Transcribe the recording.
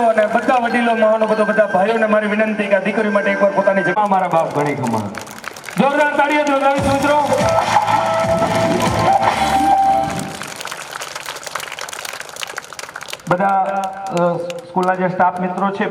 બધા અને બધા વડીલો મહાનુભાવો બધા ભાઈઓને મારી વિનંતી કે દીકરી માટે એકવાર પોતાની જમા મારા બાપ ઘણી ખમા જોરદાર તાળીઓ જોરદાર મિત્રો. બધા સ્કૂલના જે સ્ટાફ મિત્રો છે